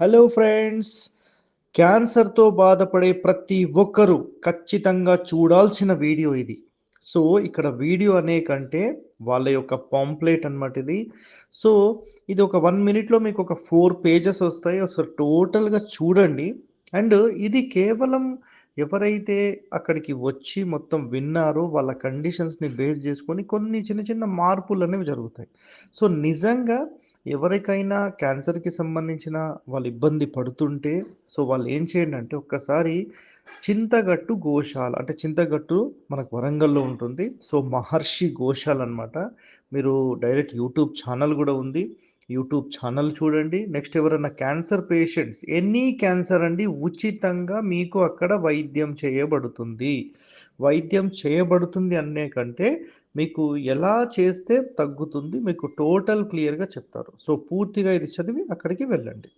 Hello friends క్యాన్సర్తో బాధపడే ప్రతి ఒక్కరూ ఖచ్చితంగా చూడాల్సిన వీడియో ఇది. సో ఇక్కడ వీడియో అనే కంటే వాళ్ళ యొక్క పాంప్లెట్ అనమాట ఇది. సో ఇది ఒక వన్ మినిట్లో మీకు ఒక ఫోర్ పేజెస్ వస్తాయి. ఒకసారి టోటల్గా చూడండి. అండ్ ఇది కేవలం ఎవరైతే అక్కడికి వచ్చి మొత్తం విన్నారో వాళ్ళ కండిషన్స్ని బేస్ చేసుకొని కొన్ని చిన్న చిన్న మార్పులు అనేవి జరుగుతాయి. సో నిజంగా ఎవరికైనా క్యాన్సర్కి సంబంధించిన వాళ్ళు ఇబ్బంది పడుతుంటే సో వాళ్ళు ఏం చేయండి అంటే ఒక్కసారి చింతగట్టు గోశాల అంటే చింతగట్టు మనకు వరంగల్లో ఉంటుంది. సో మహర్షి గోశాల అనమాట మీరు డైరెక్ట్ యూట్యూబ్ ఛానల్ కూడా ఉంది. యూట్యూబ్ ఛానల్ చూడండి. నెక్స్ట్ ఎవరైనా క్యాన్సర్ పేషెంట్స్ ఎనీ క్యాన్సర్ అండి ఉచితంగా మీకు అక్కడ వైద్యం చేయబడుతుంది. వైద్యం చేయబడుతుంది అనే కంటే మీకు ఎలా చేస్తే తగ్గుతుంది మీకు టోటల్ క్లియర్గా చెప్తారు. సో పూర్తిగా ఇది చదివి అక్కడికి వెళ్ళండి.